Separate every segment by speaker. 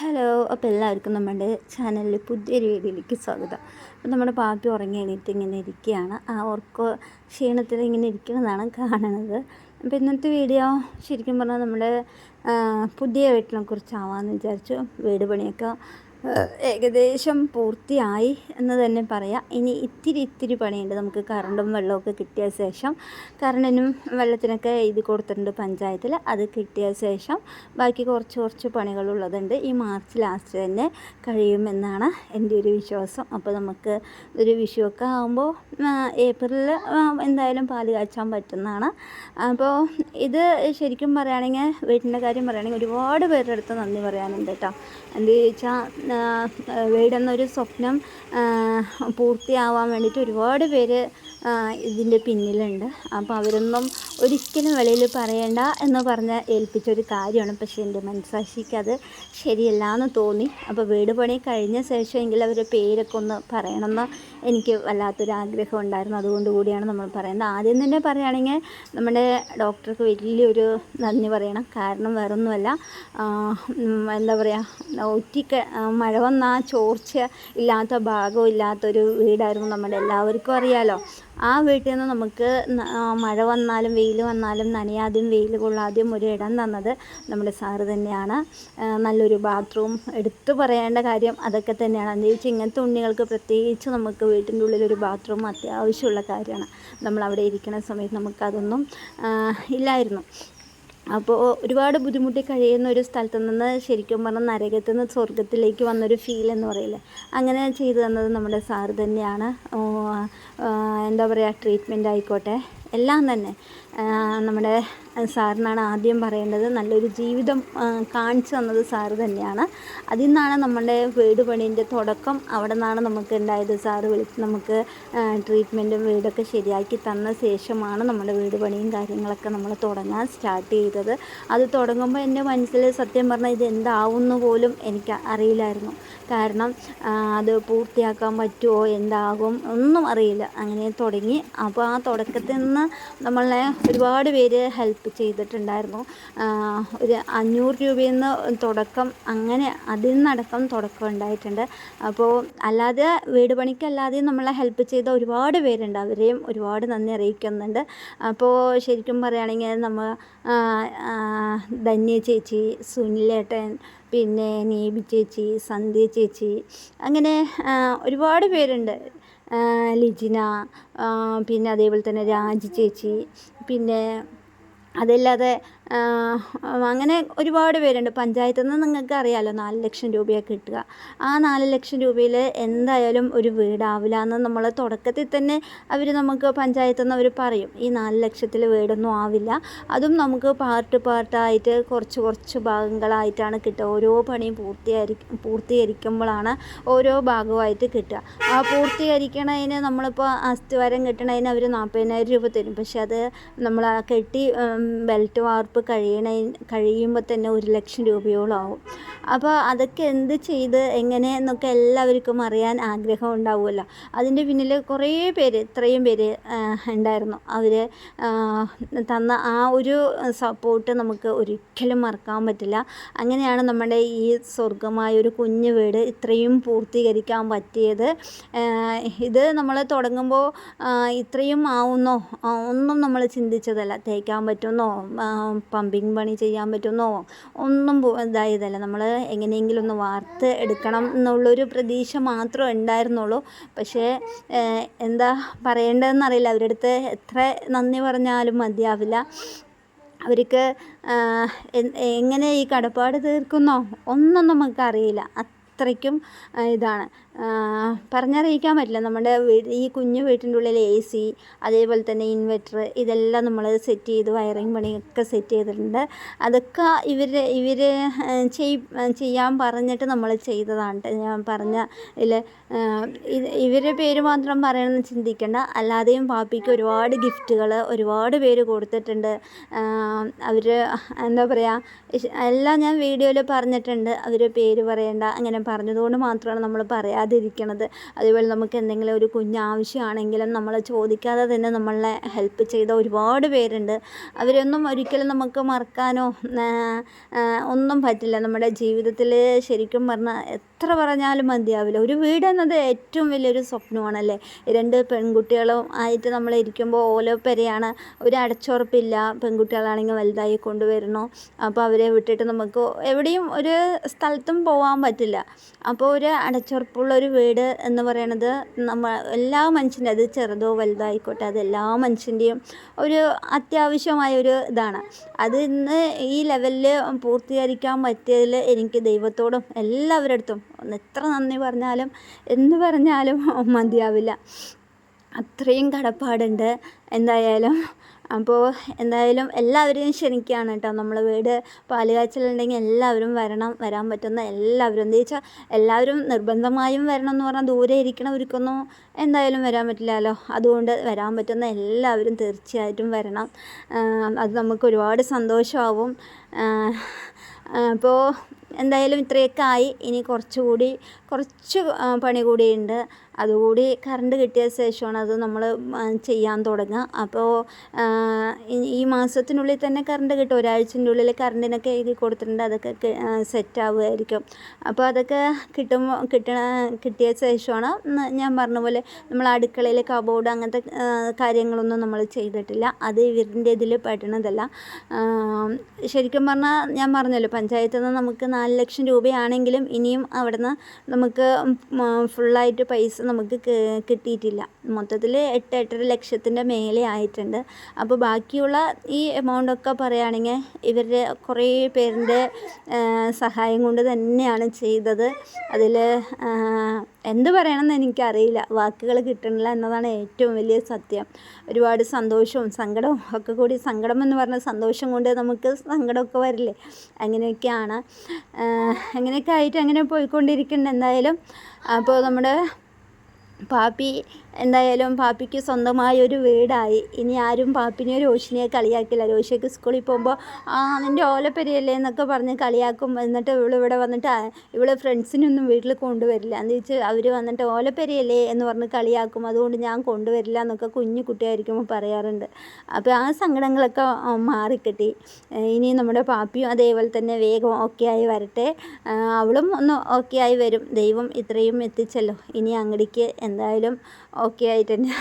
Speaker 1: Hello അപ്പോൾ എല്ലാവർക്കും നമ്മുടെ ചാനലിൽ പുതിയൊരു വീഡിയോയിലേക്ക് സ്വാഗതം. അപ്പോൾ നമ്മുടെ പാപ്പി ഉറങ്ങി എണീറ്റ് ഇങ്ങനെ ഇരിക്കുകയാണ്. ആ ഉറക്ക ക്ഷീണത്തിൽ ഇങ്ങനെ ഇരിക്കുന്നതാണ് കാണുന്നത്. അപ്പോൾ ഇന്നത്തെ വീഡിയോ ശരിക്കും പറഞ്ഞാൽ നമ്മുടെ പുതിയ വീട്ടിനെ കുറിച്ചാവാമെന്ന് വിചാരിച്ചു. വീട് പണിയൊക്കെ ഏകദേശം പൂർത്തിയായി എന്ന് തന്നെ പറയാം. ഇനി ഇത്തിരി ഇത്തിരി പണിയുണ്ട്. നമുക്ക് കറണ്ടും വെള്ളമൊക്കെ കിട്ടിയ ശേഷം കറണ്ടിനും വെള്ളത്തിനൊക്കെ എഴുതി കൊടുത്തിട്ടുണ്ട് പഞ്ചായത്തിൽ. അത് കിട്ടിയ ശേഷം ബാക്കി കുറച്ച് കുറച്ച് പണികളുള്ളതുണ്ട്. ഈ മാർച്ച് ലാസ്റ്റ് തന്നെ കഴിയുമെന്നാണ് എന്റെ ഒരു വിശ്വാസം. അപ്പോൾ നമുക്ക് ഒരു വിഷുവൊക്കെ ആകുമ്പോൾ ഏപ്രിലിൽ എന്തായാലും പാൽ കാച്ചാൻ പറ്റുന്നതാണ്. അപ്പോൾ ഇത് ശരിക്കും പറയുകയാണെങ്കിൽ വീട്ടിന്റെ കാര്യം പറയുകയാണെങ്കിൽ ഒരുപാട് പേരുടെ അടുത്ത് നന്ദി പറയാനുണ്ട് കേട്ടോ. എന്ത് ചോദിച്ചാൽ വീടെന്നൊരു സ്വപ്നം പൂർത്തിയാവാൻ വേണ്ടിയിട്ട് ഒരുപാട് പേര് ഇതിന്റെ പിന്നിലുണ്ട്. അപ്പോൾ അവരൊന്നും ഒരിക്കലും വെളിയിൽ പറയണ്ട എന്ന് പറഞ്ഞ് ഏൽപ്പിച്ചൊരു കാര്യമാണ്. പക്ഷേ എന്റെ മനസ്സാക്ഷിക്ക് അത് ശരിയല്ല എന്ന് തോന്നി. അപ്പോൾ വീട് പണി കഴിഞ്ഞ ശേഷമെങ്കിലും അവരുടെ പേരൊക്കെ ഒന്ന് പറയണമെന്ന് എനിക്ക് വല്ലാത്തൊരു ആഗ്രഹം ഉണ്ടായിരുന്നു. അതുകൊണ്ട് കൂടിയാണ് നമ്മൾ പറയുന്നത്. ആദ്യം തന്നെ പറയുകയാണെങ്കിൽ നമ്മുടെ ഡോക്ടർക്ക് വലിയൊരു നന്ദി പറയണം. കാരണം വേറൊന്നുമല്ല എന്താ പറയുക ഒറ്റിക്ക ആ, മഴ വന്ന ചോർച്ച ഇല്ലാത്ത ഭാഗവും ഇല്ലാത്തൊരു വീടായിരുന്നു നമ്മുടെ എല്ലാവർക്കും അറിയാലോ. ആ വീട്ടിൽ നിന്ന് നമുക്ക് മഴ വന്നാലും വെയിൽ വന്നാലും നനയാതെയും വെയിൽ കൊള്ളാതെയും ഒരു ഇടം തന്നത് നമ്മുടെ സാറ് തന്നെയാണ്. നല്ലൊരു ബാത്റൂം എടുത്തു പറയേണ്ട കാര്യം അതൊക്കെ തന്നെയാണ്. എന്താ വെച്ചാൽ ഇങ്ങനത്തെ ഉണ്ണികൾക്ക് പ്രത്യേകിച്ച് നമുക്ക് വീട്ടിന്റെ ഉള്ളിൽ ഒരു ബാത്റൂം അത്യാവശ്യമുള്ള കാര്യമാണ്. നമ്മൾ അവിടെ ഇരിക്കുന്ന സമയത്ത് നമുക്കതൊന്നും ഇല്ലായിരുന്നു. അപ്പോൾ ഒരുപാട് ബുദ്ധിമുട്ടി കഴിയുന്ന ഒരു സ്ഥലത്ത് നിന്ന് ശരിക്കും പറഞ്ഞാൽ നരകത്തിൽ നിന്ന് സ്വർഗത്തിലേക്ക് വന്നൊരു ഫീൽ എന്ന് പറയില്ലേ? അങ്ങനെ ചെയ്തു തന്നത് നമ്മുടെ സാറ് തന്നെയാണ്. എന്താ പറയുക ട്രീറ്റ്മെന്റ് ആയിക്കോട്ടെ. എല്ലാം തന്നെ. നമ്മുടെ സാറിനാണ് ആദ്യം പറയേണ്ടത്. നല്ലൊരു ജീവിതം കാണിച്ചു തന്നത് സാറ് തന്നെയാണ്. അതിൽ നിന്നാണ് നമ്മുടെ വീട് പണീന്റെ തുടക്കം. അവിടെ നിന്നാണ് നമുക്ക് ഉണ്ടായത് സാറ് വിളിച്ച് നമുക്ക് ട്രീറ്റ്മെന്റും വീടൊക്കെ ശരിയാക്കി തന്ന ശേഷമാണ് നമ്മുടെ വീട് പണിയും കാര്യങ്ങളൊക്കെ നമ്മൾ തുടങ്ങാൻ സ്റ്റാർട്ട് ചെയ്തത്. അത് തുടങ്ങുമ്പോൾ എന്റെ മനസ്സിൽ സത്യം പറഞ്ഞാൽ ഇത് എന്താവുമെന്ന് പോലും എനിക്ക് അറിയില്ലായിരുന്നു. കാരണം അത് പൂർത്തിയാക്കാൻ പറ്റുമോ എന്താകും ഒന്നും അറിയില്ല. അങ്ങനെ തുടങ്ങി. അപ്പോൾ ആ തുടക്കത്തിൽ നിന്ന് നമ്മളെ ഒരുപാട് പേര് ഹെൽപ്പ് ചെയ്തിട്ടുണ്ടായിരുന്നു. ഒരു അഞ്ഞൂറ് രൂപയിൽ നിന്ന് തുടക്കം അങ്ങനെ അതിൽ നിന്നടക്കം തുടക്കം ഉണ്ടായിട്ടുണ്ട്. അപ്പോൾ അല്ലാതെ വീട് പണിക്കല്ലാതെയും നമ്മളെ ഹെൽപ്പ് ചെയ്ത ഒരുപാട് പേരുണ്ട്. അവരെയും ഒരുപാട് നന്ദി അറിയിക്കുന്നുണ്ട്. അപ്പോൾ ശരിക്കും പറയുകയാണെങ്കിൽ നമ്മൾ ധന്യ ചേച്ചി സുനിലേട്ടൻ പിന്നെ നീബി ചേച്ചി സന്ധ്യ ചേച്ചി അങ്ങനെ ഒരുപാട് പേരുണ്ട്. ലിജിന പിന്നെ അതേപോലെ തന്നെ രാജി ചേച്ചി പിന്നെ അതല്ലാതെ അങ്ങനെ ഒരുപാട് പേരുണ്ട്. പഞ്ചായത്തിൽ നിന്ന് നിങ്ങൾക്ക് അറിയാമല്ലോ നാല് ലക്ഷം രൂപയൊക്കെ കിട്ടുക. ആ നാല് ലക്ഷം രൂപയിൽ എന്തായാലും ഒരു വീടാവില്ല എന്ന് നമ്മൾ തുടക്കത്തിൽ തന്നെ അവർ നമുക്ക് പഞ്ചായത്തിൽ നിന്ന് അവർ പറയും. ഈ നാല് ലക്ഷത്തിൽ വീടൊന്നും ആവില്ല. അതും നമുക്ക് പാർട്ട് പാർട്ടായിട്ട് കുറച്ച് കുറച്ച് ഭാഗങ്ങളായിട്ടാണ് കിട്ടുക. ഓരോ പണിയും പൂർത്തീകരി പൂർത്തീകരിക്കുമ്പോഴാണ് ഓരോ ഭാഗമായിട്ട് കിട്ടുക. ആ പൂർത്തീകരിക്കണതിന് നമ്മളിപ്പോൾ അസ്ഥിവാരം കിട്ടണതിന് അവർ നാൽപ്പതിനായിരം രൂപ തരും. പക്ഷേ അത് നമ്മൾ കെട്ടി ബെൽറ്റ് വാർപ്പ് കഴിയണ കഴിയുമ്പോൾ തന്നെ ഒരു ലക്ഷം രൂപയോളം ആവും. അപ്പോൾ അതൊക്കെ എന്ത് ചെയ്ത് എങ്ങനെ എന്നൊക്കെ എല്ലാവർക്കും അറിയാൻ ആഗ്രഹം ഉണ്ടാവുമല്ലോ. അതിന്റെ പിന്നിൽ കുറേ പേര് ഇത്രയും പേര് ഉണ്ടായിരുന്നു. അവർ തന്ന ആ ഒരു സപ്പോർട്ട് നമുക്ക് ഒരിക്കലും മറക്കാൻ പറ്റില്ല. അങ്ങനെയാണ് നമ്മുടെ ഈ സ്വർഗമായ ഒരു കുഞ്ഞു വീട് ഇത്രയും പൂർത്തീകരിക്കാൻ പറ്റിയത്. ഇത് നമ്മൾ തുടങ്ങുമ്പോൾ ഇത്രയും ആവുന്നോ ഒന്നും നമ്മൾ ചിന്തിച്ചതല്ല. തേക്കാൻ പറ്റുമെന്നോ പമ്പിങ് പണി ചെയ്യാൻ പറ്റുമെന്നോ? ഒന്നും ഇതായതല്ല. നമ്മൾ എങ്ങനെയെങ്കിലും ഒന്ന് വാർത്ത് എടുക്കണം എന്നുള്ളൊരു പ്രതീക്ഷ മാത്രമേ ഉണ്ടായിരുന്നുള്ളൂ. പക്ഷേ എന്താ പറയേണ്ടതെന്ന് അറിയില്ല. അവരുടെ അടുത്ത് എത്ര നന്ദി പറഞ്ഞാലും മതിയാവില്ല. അവർക്ക് എങ്ങനെ ഈ കടപ്പാട് തീർക്കുന്നോ? ഒന്നും നമുക്കറിയില്ല. അത്രയ്ക്കും ഇതാണ്. പറഞ്ഞറിയിക്കാൻ പറ്റില്ല. നമ്മുടെ വീട് ഈ കുഞ്ഞു വീട്ടിന്റെ ഉള്ളിൽ എ സി അതേപോലെ തന്നെ ഇൻവെർട്ടർ ഇതെല്ലാം നമ്മൾ സെറ്റ് ചെയ്ത് വയറിങ് പണിയൊക്കെ സെറ്റ് ചെയ്തിട്ടുണ്ട്. അതൊക്കെ ഇവർ ഇവർ ചെയ്യാൻ പറഞ്ഞിട്ട് നമ്മൾ ചെയ്തതാണ്. ഞാൻ പറഞ്ഞ ഇതിൽ ഇവരുടെ പേര് മാത്രം പറയണമെന്ന് ചിന്തിക്കേണ്ട. അല്ലാതെയും പാപ്പിക്ക് ഒരുപാട് ഗിഫ്റ്റുകൾ ഒരുപാട് പേര് കൊടുത്തിട്ടുണ്ട്. അവർ എന്താ പറയുക എല്ലാം ഞാൻ വീഡിയോയിൽ പറഞ്ഞിട്ടുണ്ട്. അവർ പേര് പറയണ്ട അങ്ങനെ പറഞ്ഞതുകൊണ്ട് മാത്രമാണ് നമ്മൾ പറയാതിരിക്കണത് അതുപോലെ നമുക്ക് എന്തെങ്കിലും ഒരു കുഞ്ഞാവശ്യമാണെങ്കിലും നമ്മൾ ചോദിക്കാതെ തന്നെ നമ്മളെ ഹെൽപ്പ് ചെയ്ത ഒരുപാട് പേരുണ്ട്. അവരൊന്നും ഒരിക്കലും നമുക്ക് മറക്കാനോ ഒന്നും പറ്റില്ല. നമ്മുടെ ജീവിതത്തിൽ ശരിക്കും പറഞ്ഞാൽ എത്ര പറഞ്ഞാലും മതിയാവില്ല. ഒരു വീട് എന്നത് ഏറ്റവും വലിയൊരു സ്വപ്നമാണല്ലേ? രണ്ട് പെൺകുട്ടികളും ആയിട്ട് നമ്മൾ ഇരിക്കുമ്പോൾ ഓലോ പെരയാണ് ഒരു അടച്ചുറപ്പില്ല. പെൺകുട്ടികളാണെങ്കിൽ വലുതായി കൊണ്ടുവരണോ അപ്പോൾ അവരെ വിട്ടിട്ട് നമുക്ക് എവിടെയും ഒരു സ്ഥലത്തും പോകാൻ പറ്റില്ല. അപ്പോൾ ഒരു അടച്ചുറപ്പുള്ള ഒരു വീട് എന്ന് പറയണത് നമ്മൾ എല്ലാ മനുഷ്യന്റെ അത് ചെറുതോ വലുതായിക്കോട്ടെ അത് എല്ലാ മനുഷ്യന്റെയും ഒരു അത്യാവശ്യമായ ഒരു ഇതാണ്. അത് ഇന്ന് ഈ ലെവലിൽ പൂർത്തീകരിക്കാൻ പറ്റിയതിൽ എനിക്ക് ദൈവത്തോടും എല്ലാവരുടെ അടുത്തും എത്ര നന്ദി പറഞ്ഞാലും എന്ന് പറഞ്ഞാലും മതിയാവില്ല. അത്രയും കടപ്പാടുണ്ട് എന്തായാലും. അപ്പോൾ എന്തായാലും എല്ലാവരെയും ക്ഷണിക്കുകയാണ് കേട്ടോ. നമ്മളെ വീട് പാലുകാച്ചിലുണ്ടെങ്കിൽ എല്ലാവരും വരണം വരാൻ പറ്റുന്ന എല്ലാവരും. എന്താ വെച്ചാൽ എല്ലാവരും നിർബന്ധമായും വരണം എന്ന് പറഞ്ഞാൽ ദൂരെ ഇരിക്കണവർക്കൊന്നും എന്തായാലും വരാൻ പറ്റില്ലല്ലോ. അതുകൊണ്ട് വരാൻ പറ്റുന്ന എല്ലാവരും തീർച്ചയായിട്ടും വരണം. അത് നമുക്ക് ഒരുപാട് സന്തോഷമാവും. അപ്പോൾ എന്തായാലും ഇത്രയൊക്കെ ആയി. ഇനി കുറച്ചുകൂടി കുറച്ച് പണി കൂടിയുണ്ട്. അതുകൂടി കറണ്ട് കിട്ടിയ ശേഷമാണ് അത് നമ്മൾ ചെയ്യാൻ തുടങ്ങുക. അപ്പോൾ ഈ മാസത്തിനുള്ളിൽ തന്നെ കറണ്ട് കിട്ടും. ഒരാഴ്ചന്റെ ഉള്ളിൽ കറണ്ടിനൊക്കെ എഴുതി കൊടുത്തിട്ടുണ്ട്. അതൊക്കെ സെറ്റ് ആവുമായിരിക്കും. അപ്പോൾ അതൊക്കെ കിട്ടുമ്പോൾ കിട്ടണ കിട്ടിയ ശേഷമാണ് ഞാൻ പറഞ്ഞ പോലെ നമ്മൾ അടുക്കളയിൽ കബോർഡ് അങ്ങനത്തെ കാര്യങ്ങളൊന്നും നമ്മൾ ചെയ്തിട്ടില്ല. അത് ഇവരിന്റെ ഇതിൽ പെടണതല്ല ശരിക്കും പറഞ്ഞാൽ ഞാൻ പറഞ്ഞല്ലോ പഞ്ചായത്തിൽ നിന്ന് നമുക്ക് നാല് ലക്ഷം രൂപയാണെങ്കിലും ഇനിയും അവിടുന്ന് നമുക്ക് ഫുള്ളായിട്ട് പൈസ നമുക്ക് കിട്ടിയിട്ടില്ല. മൊത്തത്തിൽ എട്ട് എട്ടര ലക്ഷത്തിന്റെ മേലെ ആയിട്ടുണ്ട്. അപ്പോൾ ബാക്കിയുള്ള ഈ എമൗണ്ടൊക്കെ പറയുകയാണെങ്കിൽ ഇവരുടെ കുറേ പേരിന്റെ സഹായം കൊണ്ട് തന്നെയാണ് ചെയ്തത്. അതിൽ എന്ത് പറയണമെന്ന് എനിക്കറിയില്ല. വാക്കുകൾ കിട്ടണില്ല എന്നതാണ് ഏറ്റവും വലിയ സത്യം. ഒരുപാട് സന്തോഷവും സങ്കടവും ഒക്കെ കൂടി സങ്കടം എന്ന് പറഞ്ഞാൽ സന്തോഷം കൊണ്ട് നമുക്ക് സങ്കടമൊക്കെ വരില്ലേ? അങ്ങനെയൊക്കെയാണ്. അങ്ങനെയൊക്കെ ആയിട്ട് അങ്ങനെ പോയിക്കൊണ്ടിരിക്കുന്നുണ്ട് എന്തായാലും. അപ്പോൾ നമ്മുടെ പാപ്പി എന്തായാലും പാപ്പിക്ക് സ്വന്തമായ ഒരു വീടായി. ഇനി ആരും പാപ്പിനെ രോഷിനിയെ കളിയാക്കില്ല. രോഷിക്ക് സ്കൂളിൽ പോകുമ്പോൾ ആ നിന്റെ ഓലപ്പെരിയല്ലേ എന്നൊക്കെ പറഞ്ഞ് കളിയാക്കും. എന്നിട്ട് ഇവൾ ഇവിടെ വന്നിട്ട് ഇവൾ ഫ്രണ്ട്സിനൊന്നും വീട്ടിൽ കൊണ്ടുവരില്ല. എന്ന് വെച്ച് അവർ വന്നിട്ട് ഓലപ്പെരിയല്ലേ എന്ന് പറഞ്ഞ് കളിയാക്കും. അതുകൊണ്ട് ഞാൻ കൊണ്ടുവരില്ല എന്നൊക്കെ കുഞ്ഞു കുട്ടിയായിരിക്കുമ്പോൾ പറയാറുണ്ട്. അപ്പോൾ ആ സങ്കടങ്ങളൊക്കെ മാറിക്കിട്ടി. ഇനി നമ്മുടെ പാപ്പിയും അതേപോലെ തന്നെ വേഗം ഓക്കെ ആയി വരട്ടെ. അവളും ഒന്ന് ഓക്കെ ആയി വരും. ദൈവം ഇത്രയും എത്തിച്ചല്ലോ. ഇനി അങ്ങടിക്ക് എന്തായാലും ഓക്കെ ആയിട്ട് തന്നെ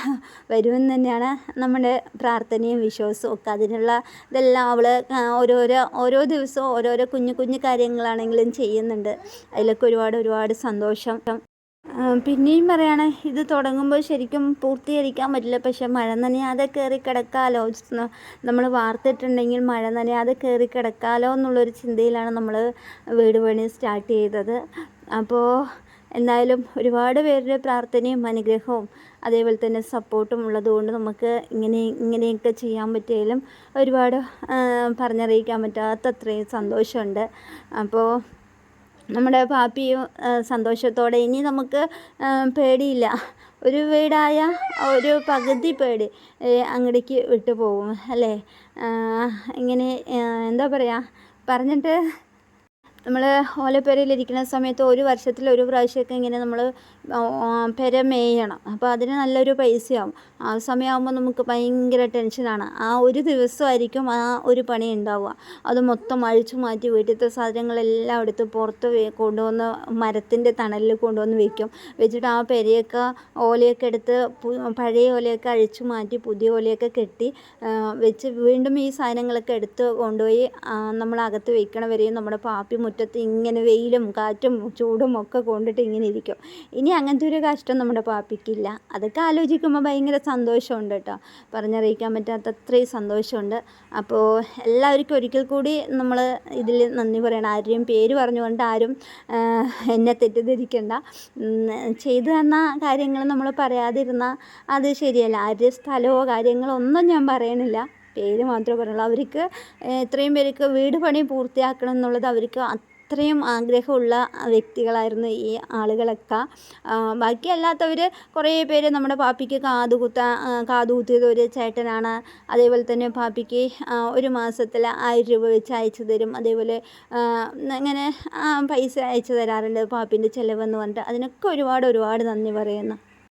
Speaker 1: വരുമെന്ന് തന്നെയാണ് നമ്മുടെ പ്രാർത്ഥനയും വിശ്വാസവും ഒക്കെ. അതിനുള്ള ഇതെല്ലാം അവൾ ഓരോരോ ഓരോ ദിവസവും ഓരോരോ കുഞ്ഞു കുഞ്ഞു കാര്യങ്ങളാണെങ്കിലും ചെയ്യുന്നുണ്ട്. അതിലൊക്കെ ഒരുപാട് ഒരുപാട് സന്തോഷം. പിന്നെയും പറയാണ് ഇത് തുടങ്ങുമ്പോൾ ശരിക്കും പൂർത്തീകരിക്കാൻ പറ്റില്ല. പക്ഷെ മഴ നനയാതെ കയറി കിടക്കാമല്ലോ നമ്മൾ വാർത്തിട്ടുണ്ടെങ്കിൽ മഴ നനയാതെ കയറി കിടക്കാമല്ലോ എന്നുള്ളൊരു ചിന്തയിലാണ് നമ്മൾ വീട് പണി സ്റ്റാർട്ട് ചെയ്തത്. അപ്പോൾ എന്തായാലും ഒരുപാട് പേരുടെ പ്രാർത്ഥനയും അനുഗ്രഹവും അതേപോലെ തന്നെ സപ്പോർട്ടും ഉള്ളതുകൊണ്ട് നമുക്ക് ഇങ്ങനെ ഇങ്ങനെയൊക്കെ ചെയ്യാൻ പറ്റിയാലും ഒരുപാട് പറഞ്ഞറിയിക്കാൻ പറ്റാത്തത്രയും സന്തോഷമുണ്ട്. അപ്പോൾ നമ്മുടെ പാപ്പിയും സന്തോഷത്തോടെ ഇനി നമുക്ക് പേടിയില്ല. ഒരു വീടായ ഒരു പകുതി പേടി അങ്ങടേക്ക് വിട്ടു പോകും അല്ലേ ഇങ്ങനെ എന്താ പറയുക പറഞ്ഞിട്ട് നമ്മൾ ഓലപ്പുരയിലിരിക്കുന്ന സമയത്ത് ഒരു വർഷത്തിൽ ഒരു പ്രാവശ്യമൊക്കെ ഇങ്ങനെ നമ്മൾ പുര മേയണം അപ്പോൾ അതിന് നല്ലൊരു പൈസയാവും. ആ സമയമാകുമ്പോൾ നമുക്ക് ഭയങ്കര ടെൻഷനാണ്. ആ ഒരു ദിവസമായിരിക്കും ആ ഒരു പണി ഉണ്ടാവുക അത് മൊത്തം അഴിച്ചു മാറ്റി വീട്ടിലത്തെ സാധനങ്ങളെല്ലാം എടുത്ത് പുറത്ത് കൊണ്ടുവന്ന് മരത്തിന്റെ തണലിൽ കൊണ്ടുവന്ന് വെക്കും. വെച്ചിട്ട് ആ പെരയൊക്കെ ഓലയൊക്കെ എടുത്ത് പഴയ ഓലയൊക്കെ അഴിച്ചു മാറ്റി പുതിയ ഓലയൊക്കെ കെട്ടി വെച്ച് വീണ്ടും ഈ സാധനങ്ങളൊക്കെ എടുത്ത് കൊണ്ടുപോയി നമ്മളകത്ത് വെക്കണ വരെയും നമ്മുടെ പാപ്പി മുറ്റത്ത് ഇങ്ങനെ വെയിലും കാറ്റും ചൂടും ഒക്കെ കൊണ്ടിട്ട് ഇങ്ങനെ ഇരിക്കും. ഇനി അങ്ങനത്തെ ഒരു കഷ്ടം നമ്മുടെ പാപ്പിക്കില്ല. അതൊക്കെ ആലോചിക്കുമ്പോൾ ഭയങ്കര സന്തോഷമുണ്ട് കേട്ടോ. പറഞ്ഞറിയിക്കാൻ പറ്റാത്ത അത്രയും സന്തോഷമുണ്ട്. അപ്പോൾ എല്ലാവർക്കും ഒരിക്കൽ കൂടി നമ്മൾ ഇതിൽ നന്ദി പറയണം. ആരെയും പേര് പറഞ്ഞുകൊണ്ട് ആരും എന്നെ തെറ്റിദ്ധരിക്കേണ്ട. ചെയ്തു തന്ന കാര്യങ്ങൾ നമ്മൾ പറയാതിരുന്നാൽ അത് ശരിയല്ല. ആരുടെ സ്ഥലമോ കാര്യങ്ങളോ ഒന്നും ഞാൻ പറയണില്ല. പേര് മാത്രമേ പറയുള്ളൂ. അവർക്ക് ഇത്രയും പേർക്ക് വീട് പണി പൂർത്തിയാക്കണം എന്നുള്ളത് അവർക്ക് അത്രയും ആഗ്രഹമുള്ള വ്യക്തികളായിരുന്നു ഈ ആളുകളൊക്കെ. ബാക്കി അല്ലാത്തവർ കുറേ പേര് നമ്മുടെ പാപ്പിക്ക് കാത് കുത്താൻ കാത് കുത്തിയത് ഒരു ചേട്ടനാണ്. അതേപോലെ തന്നെ പാപ്പിക്ക് ഒരു മാസത്തിൽ ആയിരം രൂപ വെച്ച് അയച്ചു തരും. അതേപോലെ ഇങ്ങനെ പൈസ അയച്ചു തരാറുണ്ട് പാപ്പിന്റെ ചിലവെന്ന് പറഞ്ഞിട്ട്. അതിനൊക്കെ ഒരുപാട് ഒരുപാട് നന്ദി പറയുന്നു.